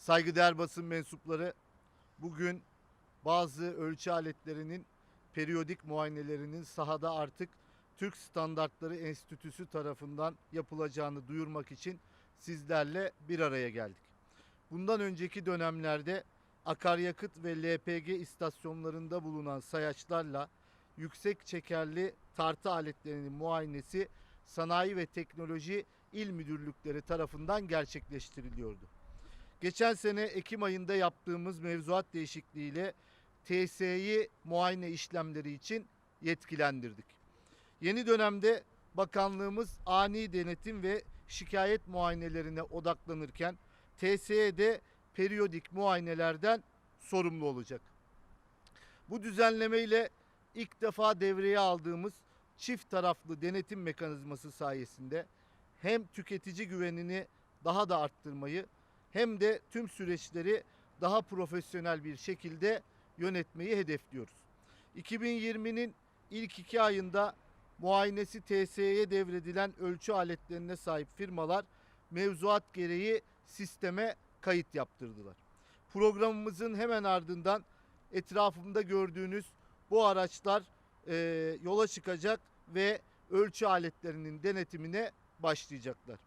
Saygıdeğer basın mensupları bugün bazı ölçü aletlerinin periyodik muayenelerinin sahada artık Türk Standartları Enstitüsü tarafından yapılacağını duyurmak için sizlerle bir araya geldik. Bundan önceki dönemlerde akaryakıt ve LPG istasyonlarında bulunan sayaçlarla yüksek çekerli tartı aletlerinin muayenesi Sanayi ve Teknoloji İl Müdürlükleri tarafından gerçekleştiriliyordu. Geçen sene Ekim ayında yaptığımız mevzuat değişikliğiyle TSE'yi muayene işlemleri için yetkilendirdik. Yeni dönemde bakanlığımız ani denetim ve şikayet muayenelerine odaklanırken TSE de periyodik muayenelerden sorumlu olacak. Bu düzenlemeyle ilk defa devreye aldığımız çift taraflı denetim mekanizması sayesinde hem tüketici güvenini daha da arttırmayı hem de tüm süreçleri daha profesyonel bir şekilde yönetmeyi hedefliyoruz. 2020'nin ilk iki ayında muayenesi TSE'ye devredilen ölçü aletlerine sahip firmalar mevzuat gereği sisteme kayıt yaptırdılar. Programımızın hemen ardından etrafımda gördüğünüz bu araçlar e, yola çıkacak ve ölçü aletlerinin denetimine başlayacaklar.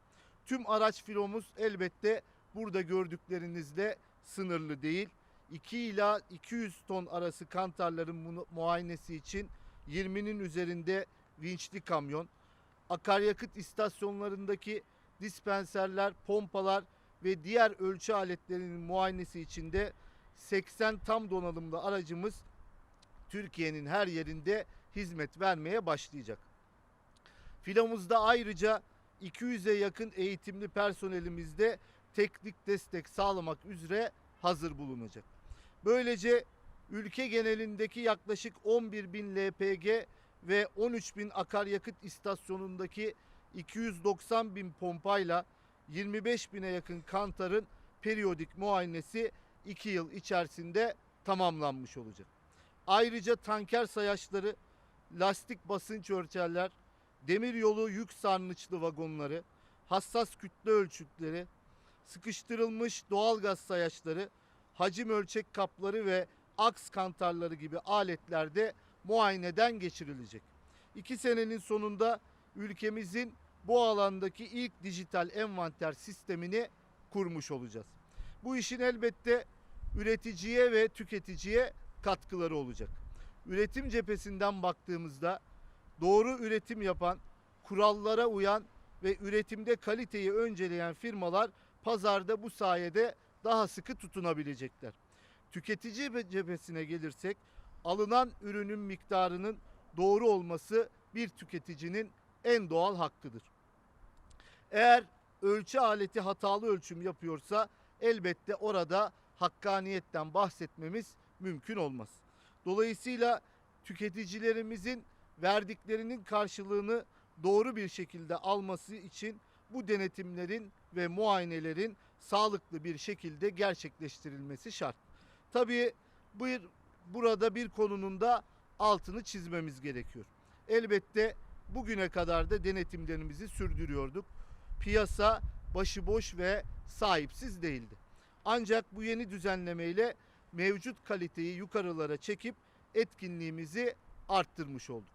Tüm araç filomuz elbette burada gördüklerinizle sınırlı değil. 2 ila 200 ton arası kantarların mu- muayenesi için 20'nin üzerinde vinçli kamyon, akaryakıt istasyonlarındaki dispenserler, pompalar ve diğer ölçü aletlerinin muayenesi için de 80 tam donanımlı aracımız Türkiye'nin her yerinde hizmet vermeye başlayacak. Filomuzda ayrıca 200'e yakın eğitimli personelimiz de teknik destek sağlamak üzere hazır bulunacak. Böylece ülke genelindeki yaklaşık 11 bin LPG ve 13 bin akaryakıt istasyonundaki 290 bin pompayla 25 bine yakın kantarın periyodik muayenesi 2 yıl içerisinde tamamlanmış olacak. Ayrıca tanker sayaçları, lastik basınç ölçerler, demiryolu yük sarnıçlı vagonları, hassas kütle ölçütleri, sıkıştırılmış doğalgaz sayaçları, hacim ölçek kapları ve aks kantarları gibi aletlerde muayeneden geçirilecek. İki senenin sonunda ülkemizin bu alandaki ilk dijital envanter sistemini kurmuş olacağız. Bu işin elbette üreticiye ve tüketiciye katkıları olacak. Üretim cephesinden baktığımızda doğru üretim yapan, kurallara uyan ve üretimde kaliteyi önceleyen firmalar pazarda bu sayede daha sıkı tutunabilecekler. Tüketici cephesine gelirsek alınan ürünün miktarının doğru olması bir tüketicinin en doğal hakkıdır. Eğer ölçü aleti hatalı ölçüm yapıyorsa elbette orada hakkaniyetten bahsetmemiz mümkün olmaz. Dolayısıyla tüketicilerimizin verdiklerinin karşılığını doğru bir şekilde alması için bu denetimlerin ve muayenelerin sağlıklı bir şekilde gerçekleştirilmesi şart. Tabii bir burada bir konunun da altını çizmemiz gerekiyor. Elbette bugüne kadar da denetimlerimizi sürdürüyorduk. Piyasa başıboş ve sahipsiz değildi. Ancak bu yeni düzenlemeyle mevcut kaliteyi yukarılara çekip etkinliğimizi arttırmış olduk.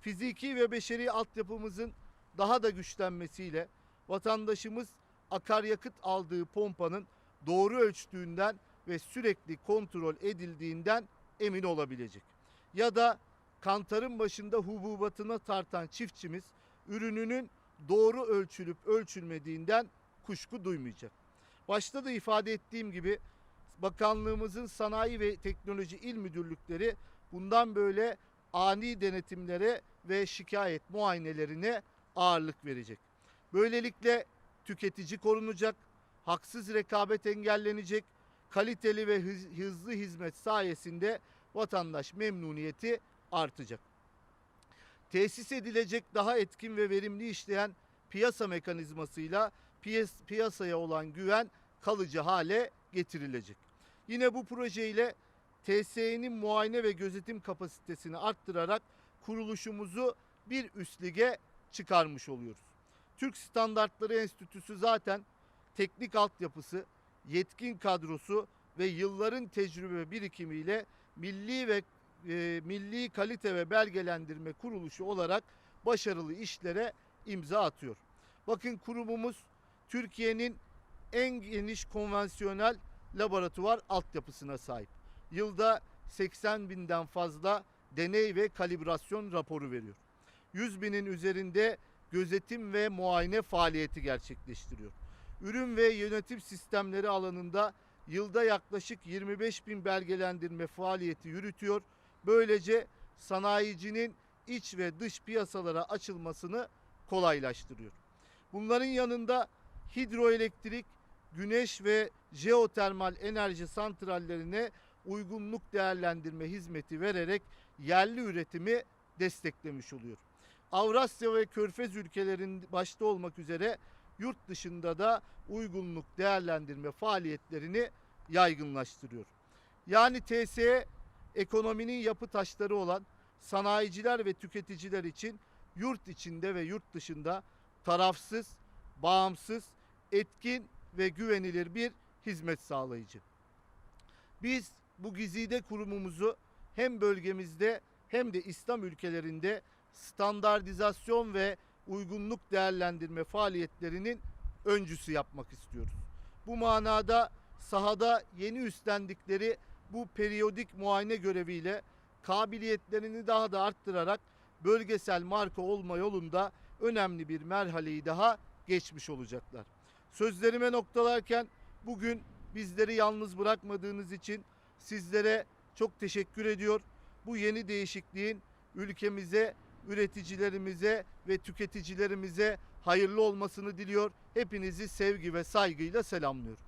Fiziki ve beşeri altyapımızın daha da güçlenmesiyle vatandaşımız akaryakıt aldığı pompanın doğru ölçtüğünden ve sürekli kontrol edildiğinden emin olabilecek. Ya da kantarın başında hububatına tartan çiftçimiz ürününün doğru ölçülüp ölçülmediğinden kuşku duymayacak. Başta da ifade ettiğim gibi bakanlığımızın sanayi ve teknoloji il müdürlükleri bundan böyle ani denetimlere ve şikayet muayenelerine ağırlık verecek. Böylelikle tüketici korunacak, haksız rekabet engellenecek, kaliteli ve hız- hızlı hizmet sayesinde vatandaş memnuniyeti artacak. Tesis edilecek daha etkin ve verimli işleyen piyasa mekanizmasıyla piyas- piyasaya olan güven kalıcı hale getirilecek. Yine bu projeyle TSE'nin muayene ve gözetim kapasitesini arttırarak kuruluşumuzu bir üst lige çıkarmış oluyoruz. Türk Standartları Enstitüsü zaten teknik altyapısı, yetkin kadrosu ve yılların tecrübe birikimiyle milli ve e, milli kalite ve belgelendirme kuruluşu olarak başarılı işlere imza atıyor. Bakın kurumumuz Türkiye'nin en geniş konvansiyonel laboratuvar altyapısına sahip. Yılda 80 binden fazla deney ve kalibrasyon raporu veriyor. 100 binin üzerinde gözetim ve muayene faaliyeti gerçekleştiriyor. Ürün ve yönetim sistemleri alanında yılda yaklaşık 25 bin belgelendirme faaliyeti yürütüyor. Böylece sanayicinin iç ve dış piyasalara açılmasını kolaylaştırıyor. Bunların yanında hidroelektrik, güneş ve jeotermal enerji santrallerine uygunluk değerlendirme hizmeti vererek yerli üretimi desteklemiş oluyor. Avrasya ve Körfez ülkelerin başta olmak üzere yurt dışında da uygunluk değerlendirme faaliyetlerini yaygınlaştırıyor. Yani TSE ekonominin yapı taşları olan sanayiciler ve tüketiciler için yurt içinde ve yurt dışında tarafsız, bağımsız, etkin ve güvenilir bir hizmet sağlayıcı. Biz bu güzide kurumumuzu hem bölgemizde hem de İslam ülkelerinde standartizasyon ve uygunluk değerlendirme faaliyetlerinin öncüsü yapmak istiyoruz. Bu manada sahada yeni üstlendikleri bu periyodik muayene göreviyle kabiliyetlerini daha da arttırarak bölgesel marka olma yolunda önemli bir merhaleyi daha geçmiş olacaklar. Sözlerime noktalarken bugün bizleri yalnız bırakmadığınız için sizlere çok teşekkür ediyor. Bu yeni değişikliğin ülkemize, üreticilerimize ve tüketicilerimize hayırlı olmasını diliyor. Hepinizi sevgi ve saygıyla selamlıyorum.